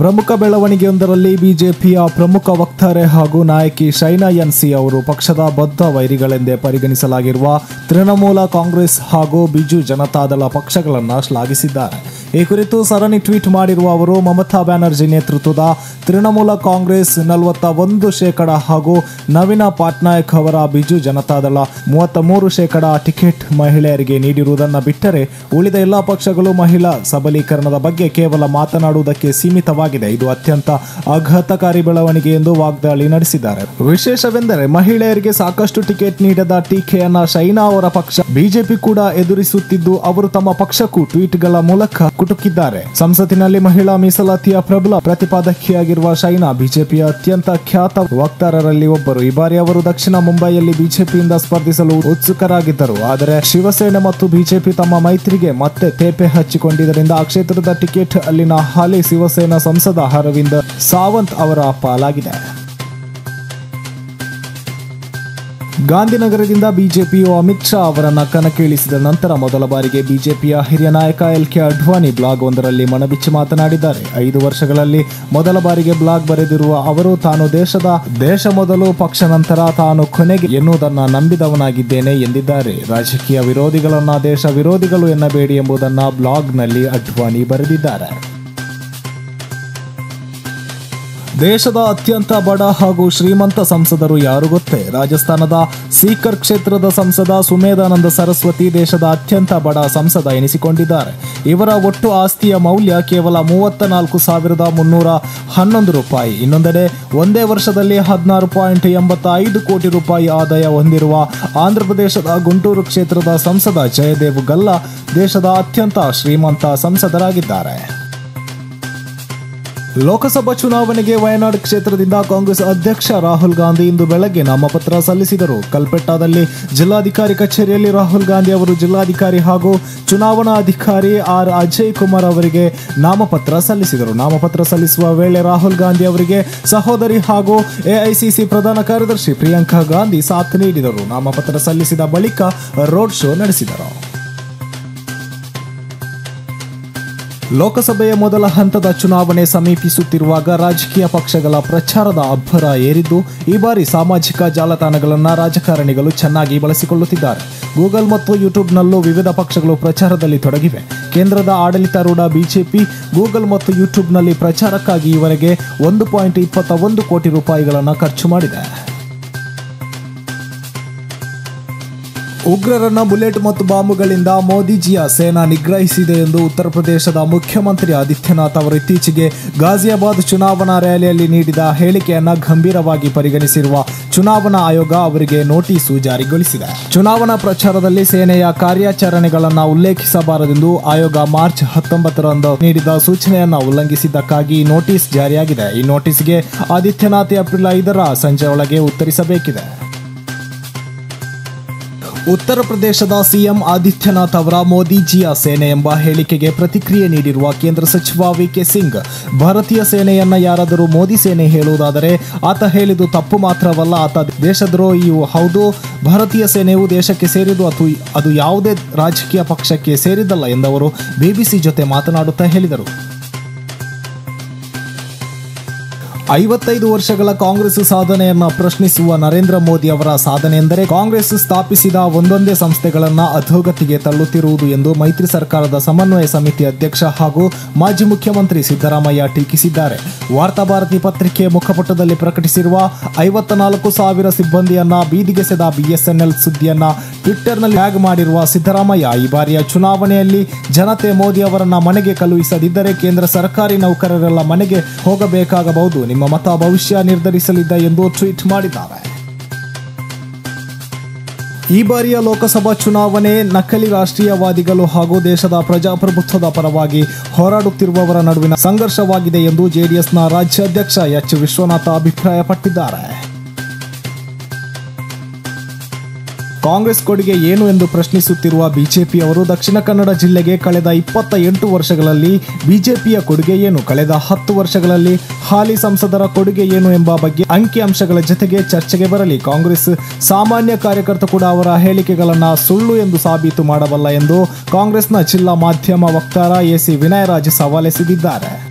ಪ್ರಮುಖ ಬೆಳವಣಿಗೆಯೊಂದರಲ್ಲಿ ಬಿಜೆಪಿಯ ಪ್ರಮುಖ ವಕ್ತಾರೆ ಹಾಗೂ ನಾಯಕಿ ಶೈನಾ ಎನ್ಸಿ ಅವರು ಪಕ್ಷದ ಬದ್ಧ ವೈರಿಗಳೆಂದೇ ಪರಿಗಣಿಸಲಾಗಿರುವ ತೃಣಮೂಲ ಕಾಂಗ್ರೆಸ್ ಹಾಗೂ ಬಿಜು ಜನತಾದಳ ಪಕ್ಷಗಳನ್ನು ಶ್ಲಾಘಿಸಿದ್ದಾರೆ. ಈ ಕುರಿತು ಸರಣಿ ಟ್ವೀಟ್ ಮಾಡಿರುವ ಅವರು, ಮಮತಾ ಬ್ಯಾನರ್ಜಿ ನೇತೃತ್ವದ ತೃಣಮೂಲ ಕಾಂಗ್ರೆಸ್ ನಲವತ್ತ ಒಂದು ಶೇಕಡ ಹಾಗೂ ನವೀನ ಪಟ್ನಾಯಕ್ ಅವರ ಬಿಜು ಜನತಾದಳ ಮೂವತ್ತ ಮೂರು ಶೇಕಡ ಟಿಕೆಟ್ ಮಹಿಳೆಯರಿಗೆ ನೀಡಿರುವುದನ್ನು ಬಿಟ್ಟರೆ ಉಳಿದ ಎಲ್ಲ ಪಕ್ಷಗಳು ಮಹಿಳಾ ಸಬಲೀಕರಣದ ಬಗ್ಗೆ ಕೇವಲ ಮಾತನಾಡುವುದಕ್ಕೆ ಸೀಮಿತವಾಗಿದೆ. ಇದು ಅತ್ಯಂತ ಆಘಾತಕಾರಿ ಬೆಳವಣಿಗೆ ಎಂದು ವಾಗ್ದಾಳಿ ನಡೆಸಿದ್ದಾರೆ. ವಿಶೇಷವೆಂದರೆ ಮಹಿಳೆಯರಿಗೆ ಸಾಕಷ್ಟು ಟಿಕೆಟ್ ನೀಡದ ಟೀಕೆಯನ್ನ ಶೈನಾ ಅವರ ಪಕ್ಷ ಬಿಜೆಪಿ ಕೂಡ ಎದುರಿಸುತ್ತಿದ್ದು ಅವರು ತಮ್ಮ ಪಕ್ಷಕ್ಕೂ ಟ್ವೀಟ್ಗಳ ಮೂಲಕ ಕುಟುಕಿದ್ದಾರೆ. ಸಂಸತ್ತಿನಲ್ಲಿ ಮಹಿಳಾ ಮೀಸಲಾತಿಯ ಪ್ರಬಲ ಪ್ರತಿಪಾದಕಿಯಾಗಿರುವ ಶೈನಾ, ಬಿಜೆಪಿಯ ಅತ್ಯಂತ ಖ್ಯಾತ ವಕ್ತಾರರಲ್ಲಿ ಒಬ್ಬರು. ಈ ಬಾರಿ ಅವರು ದಕ್ಷಿಣ ಮುಂಬೈಯಲ್ಲಿ ಬಿಜೆಪಿಯಿಂದ ಸ್ಪರ್ಧಿಸಲು ಉತ್ಸುಕರಾಗಿದ್ದರು. ಆದರೆ ಶಿವಸೇನೆ ಮತ್ತು ಬಿಜೆಪಿ ತಮ್ಮ ಮೈತ್ರಿಗೆ ಮತ್ತೆ ತೇಪೆ ಹಚ್ಚಿಕೊಂಡಿದ್ದರಿಂದ ಆ ಕ್ಷೇತ್ರದ ಟಿಕೆಟ್ ಅಲ್ಲಿನ ಹಾಲಿ ಶಿವಸೇನಾ ಸಂಸದ ಅರವಿಂದ್ ಸಾವಂತ್ ಅವರ ಪಾಲಾಗಿದೆ. ಗಾಂಧಿನಗರದಿಂದ ಬಿಜೆಪಿಯು ಅಮಿತ್ ಶಾ ಅವರನ್ನು ಕಣಕ್ಕಿಳಿಸಿದ ನಂತರ ಮೊದಲ ಬಾರಿಗೆ ಬಿಜೆಪಿಯ ಹಿರಿಯ ನಾಯಕ ಎಲ್ ಕೆ ಅಡ್ವಾಣಿ ಬ್ಲಾಗ್ ಒಂದರಲ್ಲಿ ಮನಬಿಚ್ಚಿ ಮಾತನಾಡಿದ್ದಾರೆ. ಐದು ವರ್ಷಗಳಲ್ಲಿ ಮೊದಲ ಬಾರಿಗೆ ಬ್ಲಾಗ್ ಬರೆದಿರುವ ಅವರು ತಾನು ದೇಶದ ದೇಶ ಮೊದಲು, ಪಕ್ಷ ನಂತರ ತಾನು ಕೊನೆಗೆ ಎನ್ನುವುದನ್ನು ನಂಬಿದವನಾಗಿದ್ದೇನೆ ಎಂದಿದ್ದಾರೆ. ರಾಜಕೀಯ ವಿರೋಧಿಗಳನ್ನ ದೇಶ ವಿರೋಧಿಗಳು ಎನ್ನಬೇಡಿ ಎಂಬುದನ್ನು ಬ್ಲಾಗ್ನಲ್ಲಿ ಅಡ್ವಾಣಿ ಬರೆದಿದ್ದಾರೆ. ದೇಶದ ಅತ್ಯಂತ ಬಡ ಹಾಗೂ ಶ್ರೀಮಂತ ಸಂಸದರು ಯಾರು ಗೊತ್ತೇ? ರಾಜಸ್ಥಾನದ ಸೀಕರ್ ಕ್ಷೇತ್ರದ ಸಂಸದ ಸುಮೇಧಾನಂದ ಸರಸ್ವತಿ ದೇಶದ ಅತ್ಯಂತ ಬಡ ಸಂಸದ ಎನಿಸಿಕೊಂಡಿದ್ದಾರೆ. ಇವರ ಒಟ್ಟು ಆಸ್ತಿಯ ಮೌಲ್ಯ ಕೇವಲ ಮೂವತ್ತ ನಾಲ್ಕು ಸಾವಿರದ ಮುನ್ನೂರ ಹನ್ನೊಂದು ರೂಪಾಯಿ. ಇನ್ನೊಂದೆಡೆ, ಒಂದೇ ವರ್ಷದಲ್ಲಿ ಹದಿನಾರು ಪಾಯಿಂಟ್ ಎಂಬತ್ತ ಐದು ಕೋಟಿ ರೂಪಾಯಿ ಆದಾಯ ಹೊಂದಿರುವ ಆಂಧ್ರಪ್ರದೇಶದ ಗುಂಟೂರು ಕ್ಷೇತ್ರದ ಸಂಸದ ಜಯದೇವ್ ಗಲ್ಲಾ ದೇಶದ ಅತ್ಯಂತ ಶ್ರೀಮಂತ ಸಂಸದರಾಗಿದ್ದಾರೆ. ಲೋಕಸಭಾ ಚುನಾವಣೆಗೆ ವಯನಾಡ್ ಕ್ಷೇತ್ರದಿಂದ ಕಾಂಗ್ರೆಸ್ ಅಧ್ಯಕ್ಷ ರಾಹುಲ್ ಗಾಂಧಿ ಇಂದು ಬೆಳಗ್ಗೆ ನಾಮಪತ್ರ ಸಲ್ಲಿಸಿದರು. ಕಲ್ಪೆಟ್ಟಾದಲ್ಲಿ ಜಿಲ್ಲಾಧಿಕಾರಿ ಕಚೇರಿಯಲ್ಲಿ ರಾಹುಲ್ ಗಾಂಧಿ ಅವರು ಜಿಲ್ಲಾಧಿಕಾರಿ ಹಾಗೂ ಚುನಾವಣಾ ಅಧಿಕಾರಿ ಆರ್ ಅಜಯ್ ಕುಮಾರ್ ಅವರಿಗೆ ನಾಮಪತ್ರ ಸಲ್ಲಿಸಿದರು. ನಾಮಪತ್ರ ಸಲ್ಲಿಸುವ ವೇಳೆ ರಾಹುಲ್ ಗಾಂಧಿ ಅವರಿಗೆ ಸಹೋದರಿ ಹಾಗೂ ಎಐಸಿಸಿ ಪ್ರಧಾನ ಕಾರ್ಯದರ್ಶಿ ಪ್ರಿಯಾಂಕಾ ಗಾಂಧಿ ಸಾಥ್ ನೀಡಿದರು. ನಾಮಪತ್ರ ಸಲ್ಲಿಸಿದ ಬಳಿಕ ರೋಡ್ ಶೋ ನಡೆಸಿದರು. ಲೋಕಸಭೆಯ ಮೊದಲ ಹಂತದ ಚುನಾವಣೆ ಸಮೀಪಿಸುತ್ತಿರುವಾಗ ರಾಜಕೀಯ ಪಕ್ಷಗಳ ಪ್ರಚಾರದ ಅಬ್ಬರ ಏರಿದ್ದು, ಈ ಬಾರಿ ಸಾಮಾಜಿಕ ಜಾಲತಾಣಗಳನ್ನು ರಾಜಕಾರಣಿಗಳು ಚೆನ್ನಾಗಿ ಬಳಸಿಕೊಳ್ಳುತ್ತಿದ್ದಾರೆ. ಗೂಗಲ್ ಮತ್ತು ಯೂಟ್ಯೂಬ್ನಲ್ಲೂ ವಿವಿಧ ಪಕ್ಷಗಳು ಪ್ರಚಾರದಲ್ಲಿ ತೊಡಗಿವೆ. ಕೇಂದ್ರದ ಆಡಳಿತಾರೂಢ ಬಿಜೆಪಿ, ಗೂಗಲ್ ಮತ್ತು ಯೂಟ್ಯೂಬ್ನಲ್ಲಿ ಪ್ರಚಾರಕ್ಕಾಗಿ ಈವರೆಗೆ ಒಂದು ಪಾಯಿಂಟ್ ಇಪ್ಪತ್ತ ಒಂದು ಕೋಟಿ ರೂಪಾಯಿಗಳನ್ನು ಖರ್ಚು ಮಾಡಿದೆ. ಉಗ್ರರನ್ನ ಬುಲೆಟ್ ಮತ್ತು ಬಾಂಬುಗಳಿಂದ ಮೋದಿಜಿಯ ಸೇನಾ ನಿಗ್ರಹಿಸಿದೆ ಎಂದು ಉತ್ತರ ಪ್ರದೇಶದ ಮುಖ್ಯಮಂತ್ರಿ ಆದಿತ್ಯನಾಥ್ ಅವರು ಇತ್ತೀಚೆಗೆ ಗಾಜಿಯಾಬಾದ್ ಚುನಾವಣಾ ರ್ಯಾಲಿಯಲ್ಲಿ ನೀಡಿದ ಹೇಳಿಕೆಯನ್ನು ಗಂಭೀರವಾಗಿ ಪರಿಗಣಿಸಿರುವ ಚುನಾವಣಾ ಆಯೋಗ ಅವರಿಗೆ ನೋಟಿಸು ಜಾರಿಗೊಳಿಸಿದೆ. ಚುನಾವಣಾ ಪ್ರಚಾರದಲ್ಲಿ ಸೇನೆಯ ಕಾರ್ಯಾಚರಣೆಗಳನ್ನು ಉಲ್ಲೇಖಿಸಬಾರದೆಂದು ಆಯೋಗ ಮಾರ್ಚ್ ಹತ್ತೊಂಬತ್ತರಂದು ನೀಡಿದ ಸೂಚನೆಯನ್ನು ಉಲ್ಲಂಘಿಸಿದ್ದಕ್ಕಾಗಿ ನೋಟಿಸ್ ಜಾರಿಯಾಗಿದೆ. ಈ ನೋಟಿಸ್ಗೆ ಆದಿತ್ಯನಾಥ್ ಏಪ್ರಿಲ್ ಐದರ ಸಂಜೆ ಒಳಗೆ ಉತ್ತರಿಸಬೇಕಿದೆ. ಉತ್ತರ ಪ್ರದೇಶದ ಸಿಎಂ ಆದಿತ್ಯನಾಥ್ ಅವರ ಮೋದಿಜಿಯ ಸೇನೆ ಎಂಬ ಹೇಳಿಕೆಗೆ ಪ್ರತಿಕ್ರಿಯೆ ನೀಡಿರುವ ಕೇಂದ್ರ ಸಚಿವ ವಿಕೆ ಸಿಂಗ್, ಭಾರತೀಯ ಸೇನೆಯನ್ನ ಯಾರಾದರೂ ಮೋದಿ ಸೇನೆ ಹೇಳುವುದಾದರೆ ಆತ ಹೇಳಿದು ತಪ್ಪು ಮಾತ್ರವಲ್ಲ, ಆತ ದೇಶದ್ರೋಹಿಯು ಹೌದು, ಭಾರತೀಯ ಸೇನೆಯು ದೇಶಕ್ಕೆ ಸೇರಿದ್ದು ಅಥವಾ ಅದು ಯಾವುದೇ ರಾಜಕೀಯ ಪಕ್ಷಕ್ಕೆ ಸೇರಿದ್ದಲ್ಲ ಎಂದವರು ಬಿಬಿಸಿ ಜೊತೆ ಮಾತನಾಡುತ್ತಾ ಹೇಳಿದರು. ಐವತ್ತೈದು ವರ್ಷಗಳ ಕಾಂಗ್ರೆಸ್ ಸಾಧನೆಯನ್ನ ಪ್ರಶ್ನಿಸುವ ನರೇಂದ್ರ ಮೋದಿ ಅವರ ಸಾಧನೆ ಎಂದರೆ ಕಾಂಗ್ರೆಸ್ ಸ್ಥಾಪಿಸಿದ ಒಂದೊಂದೇ ಸಂಸ್ಥೆಗಳನ್ನ ಅಧೋಗತಿಗೆ ತಳ್ಳುತ್ತಿರುವುದು ಎಂದು ಮೈತ್ರಿ ಸರ್ಕಾರದ ಸಮನ್ವಯ ಸಮಿತಿ ಅಧ್ಯಕ್ಷ ಹಾಗೂ ಮಾಜಿ ಮುಖ್ಯಮಂತ್ರಿ ಸಿದ್ದರಾಮಯ್ಯ ಟೀಕಿಸಿದ್ದಾರೆ. ವಾರ್ತಾಭಾರತಿ ಪತ್ರಿಕೆ ಮುಖಪುಟದಲ್ಲಿ ಪ್ರಕಟಿಸಿರುವ ಐವತ್ತ ನಾಲ್ಕು ಸಾವಿರ ಸಿಬ್ಬಂದಿಯನ್ನ ಬೀದಿಗೆಸೆದ ಬಿಎಸ್ಎನ್ಎಲ್ ಸುದ್ದಿಯನ್ನ ಟ್ವಿಟ್ಟರ್ನಲ್ಲಿ ಟ್ಯಾಗ್ ಮಾಡಿರುವ ಸಿದ್ದರಾಮಯ್ಯ ಈ ಬಾರಿಯ ಚುನಾವಣೆಯಲ್ಲಿ ಜನತೆ ಮೋದಿ ಅವರನ್ನ ಮನೆಗೆ ಕಳುಹಿಸದಿದ್ದರೆ ಕೇಂದ್ರ ಸರ್ಕಾರಿ ನೌಕರರೆಲ್ಲ ಮನೆಗೆ ಹೋಗಬೇಕಾಗಬಹುದು. ಮತ ಭವಿಷ್ಯ ನಿರ್ಧರಿಸಲಿದೆ ಎಂದು ಟ್ವೀಟ್ ಮಾಡಿದ್ದಾರೆ. ಈ ಬಾರಿಯ ಲೋಕಸಭಾ ಚುನಾವಣೆ ನಕಲಿ ರಾಷ್ಟ್ರೀಯವಾದಿಗಳು ಹಾಗೂ ದೇಶದ ಪ್ರಜಾಪ್ರಭುತ್ವದ ಪರವಾಗಿ ಹೋರಾಡುತ್ತಿರುವವರ ನಡುವಿನ ಸಂಘರ್ಷವಾಗಿದೆ ಎಂದು ಜೆಡಿಎಸ್ನ ರಾಜ್ಯಾಧ್ಯಕ್ಷ ಎಚ್. ವಿಶ್ವನಾಥ ಅಭಿಪ್ರಾಯಪಟ್ಟಿದ್ದಾರೆ. ಕಾಂಗ್ರೆಸ್ ಕೊಡುಗೆ ಏನು ಎಂದು ಪ್ರಶ್ನಿಸುತ್ತಿರುವ ಬಿಜೆಪಿಯವರು ದಕ್ಷಿಣ ಕನ್ನಡ ಜಿಲ್ಲೆಗೆ ಕಳೆದ ಇಪ್ಪತ್ತ ಎಂಟು ವರ್ಷಗಳಲ್ಲಿ ಬಿಜೆಪಿಯ ಕೊಡುಗೆ ಏನು? ಕಳೆದ ಹತ್ತು ವರ್ಷಗಳಲ್ಲಿ ಹಾಲಿ ಸಂಸದರ ಕೊಡುಗೆ ಏನು ಎಂಬ ಬಗ್ಗೆ ಅಂಕಿಅಂಶಗಳ ಜೊತೆಗೆ ಚರ್ಚೆಗೆ ಬರಲಿ. ಕಾಂಗ್ರೆಸ್ ಸಾಮಾನ್ಯ ಕಾರ್ಯಕರ್ತ ಕೂಡ ಅವರ ಹೇಳಿಕೆಗಳನ್ನು ಸುಳ್ಳು ಎಂದು ಸಾಬೀತು ಮಾಡಬಲ್ಲ ಎಂದು ಕಾಂಗ್ರೆಸ್ನ ಜಿಲ್ಲಾ ಮಾಧ್ಯಮ ವಕ್ತಾರ ಎಸಿ ವಿನಯರಾಜ್ ಸವಾಲೆಸೆದಿದ್ದಾರೆ.